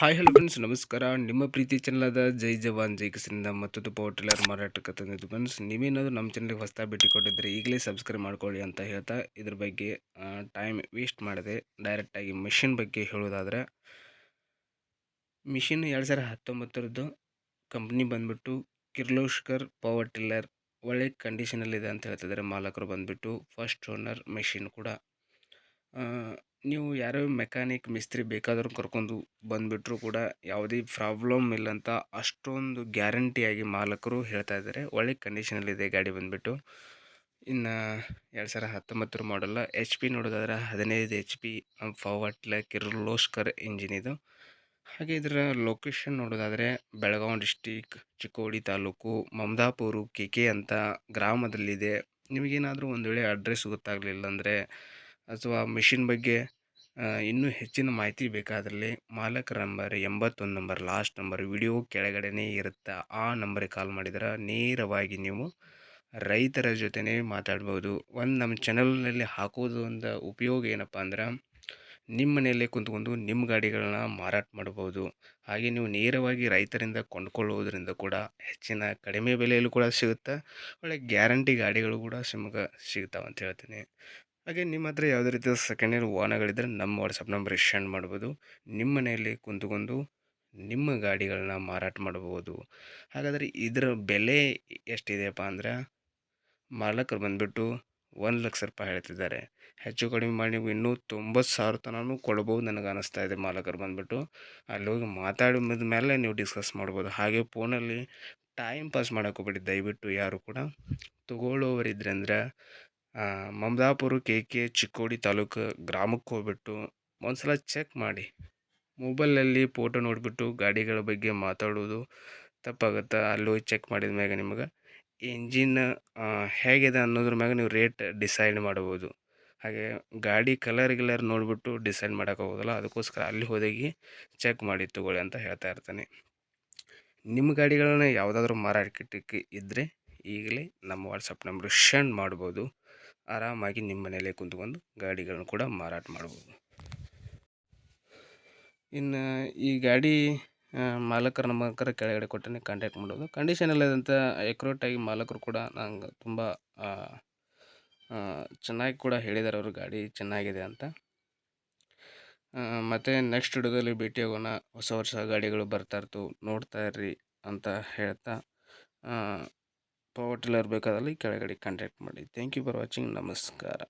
Hi hello friends ನಮಸ್ಕಾರ. ನಿಮ್ಮ ಪ್ರೀತಿ ಚಾನಲಾದ ಜೈ ಜವಾನ್, ಜೈ ಕಿಸನಿಂದ ಮತ್ತೊಂದು ಪವರ್ ಟಿಲ್ಲರ್ ಮಾರಾಟಕ್ಕೆ ತಂದಿದ್ದು ಫ್ರೆಂಡ್ಸ್ ನೀವೇನಾದರೂ ನಮ್ಮ ಚಾನಲ್ಗೆ ಹೊಸ ಭೇಟಿ ಕೊಟ್ಟಿದ್ದರೆ ಈಗಲೇ ಸಬ್ಸ್ಕ್ರೈಬ್ ಮಾಡ್ಕೊಳ್ಳಿ ಅಂತ ಹೇಳ್ತಾ ಇದ್ರ ಬಗ್ಗೆ ಟೈಮ್ ವೇಸ್ಟ್ ಮಾಡದೆ ಡೈರೆಕ್ಟಾಗಿ ಮಿಷಿನ್ ಬಗ್ಗೆ ಹೇಳೋದಾದರೆ ಮಿಷಿನ್ ಎರಡು ಸಾವಿರ ಹತ್ತೊಂಬತ್ತರದ್ದು ಕಂಪ್ನಿ ಬಂದುಬಿಟ್ಟು ಕಿರ್ಲೋಸ್ಕರ್ ಪವರ್ ಟಿಲ್ಲರ್ ಒಳ್ಳೆ ಕಂಡೀಷನಲ್ಲಿದೆ ಅಂತ ಹೇಳ್ತಿದ್ದಾರೆ ಮಾಲಕರು ಬಂದುಬಿಟ್ಟು ಫಸ್ಟ್ ಓನರ್ ಮೆಷಿನ್ ಕೂಡ. ನೀವು ಯಾರೋ ಮೆಕ್ಯಾನಿಕ್ ಮಿಸ್ತ್ರಿ ಬೇಕಾದರೂ ಕರ್ಕೊಂಡು ಬಂದುಬಿಟ್ರು ಕೂಡ ಯಾವುದೇ ಪ್ರಾಬ್ಲಮ್ ಇಲ್ಲ ಅಂತ ಅಷ್ಟೊಂದು ಗ್ಯಾರಂಟಿಯಾಗಿ ಮಾಲಕರು ಹೇಳ್ತಾ ಇದ್ದಾರೆ. ಒಳ್ಳೆ ಕಂಡೀಷನಲ್ಲಿದೆ ಗಾಡಿ ಬಂದುಬಿಟ್ಟು. ಇನ್ನು ಎರಡು ಸಾವಿರ ಹತ್ತೊಂಬತ್ತರ ಮಾಡಲ್ಲ ಎಚ್ ಪಿ ನೋಡೋದಾದ್ರೆ ಹದಿನೈದು H P power Kirloskar engine ಇದು. ಹಾಗೆ ಇದರ ಲೊಕೇಶನ್ ನೋಡೋದಾದರೆ Belagavi district Chikkodi taluk, Mamadapur, K K ಅಂತ ಗ್ರಾಮದಲ್ಲಿದೆ. ನಿಮಗೇನಾದರೂ ಒಂದು ವೇಳೆ ಅಡ್ರೆಸ್ ಗೊತ್ತಾಗಲಿಲ್ಲ ಅಂದರೆ ಅಥವಾ ಮಿಷಿನ್ ಬಗ್ಗೆ ಇನ್ನೂ ಹೆಚ್ಚಿನ ಮಾಹಿತಿ ಬೇಕಾದಲ್ಲಿ ಮಾಲಕರ ನಂಬರ್ ಎಂಬತ್ತೊಂದು ನಂಬರ್, ಲಾಸ್ಟ್ ನಂಬರ್, ವಿಡಿಯೋ ಕೆಳಗಡೆನೇ ಇರುತ್ತೆ? ಆ ನಂಬರಿಗೆ ಕಾಲ್ ಮಾಡಿದ್ರೆ ನೇರವಾಗಿ ನೀವು ರೈತರ ಜೊತೆನೇ ಮಾತಾಡ್ಬೋದು. ಒಂದು ನಮ್ಮ ಚಾನಲ್ನಲ್ಲಿ ಹಾಕೋದು ಒಂದು ಉಪಯೋಗ ಏನಪ್ಪ ಅಂದ್ರೆ ನಿಮ್ಮ ಮನೆಯಲ್ಲೇ ಕುಂತ್ಕೊಂಡು ನಿಮ್ಮ ಗಾಡಿಗಳನ್ನ ಮಾರಾಟ ಮಾಡ್ಬೋದು. ಹಾಗೆ ನೀವು ನೇರವಾಗಿ ರೈತರಿಂದ ಕೊಂಡ್ಕೊಳ್ಳೋದ್ರಿಂದ ಕೂಡ ಹೆಚ್ಚಿನ ಕಡಿಮೆ ಬೆಲೆಯಲ್ಲೂ ಕೂಡ ಸಿಗುತ್ತೆ? ಒಳ್ಳೆ ಗ್ಯಾರಂಟಿ ಗಾಡಿಗಳು ಕೂಡ ನಿಮ್ಗೆ ಸಿಗ್ತಾವಂತ ಹೇಳ್ತೀನಿ. ಹಾಗೆ ನಿಮ್ಮ ಹತ್ರ ಯಾವುದೇ ರೀತಿಯ ಸೆಕೆಂಡ್ ಇಯರ್ ವಾಹನಗಳಿದ್ದರೆ ನಮ್ಮ ವಾಟ್ಸಪ್ ನಂಬರ್ ಶೆಂಡ್ ಮಾಡ್ಬೋದು. ನಿಮ್ಮ ಮನೆಯಲ್ಲಿ ಕುಂತುಕೊಂಡು ನಿಮ್ಮ ಗಾಡಿಗಳನ್ನ ಮಾರಾಟ ಮಾಡ್ಬೋದು. ಹಾಗಾದರೆ ಇದರ ಬೆಲೆ ಎಷ್ಟಿದೆಯಪ್ಪ ಅಂದ್ರೆ ಮಾಲಕರು ಬಂದುಬಿಟ್ಟು ಒಂದು ಲಕ್ಷ ರೂಪಾಯಿ ಹೇಳ್ತಿದ್ದಾರೆ. ಹೆಚ್ಚು ಕಡಿಮೆ ಮಾಡಿ ನೀವು ಇನ್ನೂ ತೊಂಬತ್ತು ಸಾವಿರ ತನೂ ಕೊಡ್ಬೋದು ನನಗೆ ಅನ್ನಿಸ್ತಾ ಇದೆ ಮಾಲಕರು ಬಂದುಬಿಟ್ಟು. ಅಲ್ಲಿ ಹೋಗಿ ಮಾತಾಡಿದ ಮೇಲೆ ನೀವು ಡಿಸ್ಕಸ್ ಮಾಡ್ಬೋದು. ಹಾಗೆ ಫೋನಲ್ಲಿ ಟೈಮ್ ಪಾಸ್ ಮಾಡೋಕ್ಕೋಗ್ಬೇಡಿ ದಯವಿಟ್ಟು ಯಾರು ಕೂಡ ತಗೊಳ್ಳೋವರಿದ್ರೆ ಅಂದ್ರೆ ಮಮದಾಪುರ ಕೆ ಕೆ ಚಿಕ್ಕೋಡಿ ತಾಲೂಕು ಗ್ರಾಮಕ್ಕೆ ಹೋಗ್ಬಿಟ್ಟು ಒಂದ್ಸಲ ಚೆಕ್ ಮಾಡಿ. ಮೊಬೈಲಲ್ಲಿ ಫೋಟೋ ನೋಡಿಬಿಟ್ಟು ಗಾಡಿಗಳ ಬಗ್ಗೆ ಮಾತಾಡೋದು ತಪ್ಪಾಗುತ್ತೆ? ಅಲ್ಲಿ ಹೋಗಿ ಚೆಕ್ ಮಾಡಿದ ಮ್ಯಾಗ ನಿಮಗೆ ಇಂಜಿನ್ ಹೇಗಿದೆ ಅನ್ನೋದ್ರ ಮ್ಯಾಗ ನೀವು ರೇಟ್ ಡಿಸೈಡ್ ಮಾಡ್ಬೋದು. ಹಾಗೆ ಗಾಡಿ ಕಲರ್ ಗಿಲರ್ ನೋಡಿಬಿಟ್ಟು ಡಿಸೈಡ್ ಮಾಡೋಕ್ಕಾಗೋದಲ್ಲ ಅದಕ್ಕೋಸ್ಕರ ಅಲ್ಲಿ ಹೋದಾಗಿ ಚೆಕ್ ಮಾಡಿ ತಗೊಳ್ಳಿ ಅಂತ ಹೇಳ್ತಾ ಇರ್ತಾನೆ. ನಿಮ್ಮ ಗಾಡಿಗಳನ್ನ ಯಾವುದಾದ್ರೂ ಮಾರಾಟಕ್ಕೆ ಇದ್ದರೆ ಈಗಲೇ ನಮ್ಮ ವಾಟ್ಸಪ್ ನಂಬರ್ ಶೆಂಡ್ ಮಾಡ್ಬೋದು. ಆರಾಮಾಗಿ ನಿಮ್ಮ ಮನೆಯಲ್ಲೇ ಕುಂತ್ಕೊಂಡು ಗಾಡಿಗಳನ್ನು ಕೂಡ ಮಾರಾಟ ಮಾಡ್ಬೋದು. ಇನ್ನು ಈ ಗಾಡಿ ಮಾಲಕರ ನಮ್ಮಕರ ಕೆಳಗಡೆ ಕೊಟ್ಟನೆ ಕಾಂಟ್ಯಾಕ್ಟ್ ಮಾಡೋದು. ಕಂಡೀಷನ್ ಇಲ್ಲದಂಥ ಆಗಿ ಮಾಲಕರು ಕೂಡ ನಂಗೆ ತುಂಬ ಚೆನ್ನಾಗಿ ಕೂಡ ಹೇಳಿದ್ದಾರೆ ಅವರು ಗಾಡಿ ಚೆನ್ನಾಗಿದೆ ಅಂತ. ಮತ್ತು ನೆಕ್ಸ್ಟ್ ವಿಡಿಯೋದಲ್ಲಿ ಆಗೋಣ, ಹೊಸ ವರ್ಷ ಗಾಡಿಗಳು ಬರ್ತಾಯಿರ್ತು ನೋಡ್ತಾ ಇರ್ರಿ ಅಂತ ಹೇಳ್ತಾ ಪವರ್ ಟಿಲ್ಲರ್ ಬೇಕಾದಲ್ಲಿ ಕೆಳಗಡೆ ಕಾಂಟ್ಯಾಕ್ಟ್ ಮಾಡಿ. ಥ್ಯಾಂಕ್ ಯು ಫಾರ್ ವಾಚಿಂಗ್ ನಮಸ್ಕಾರ.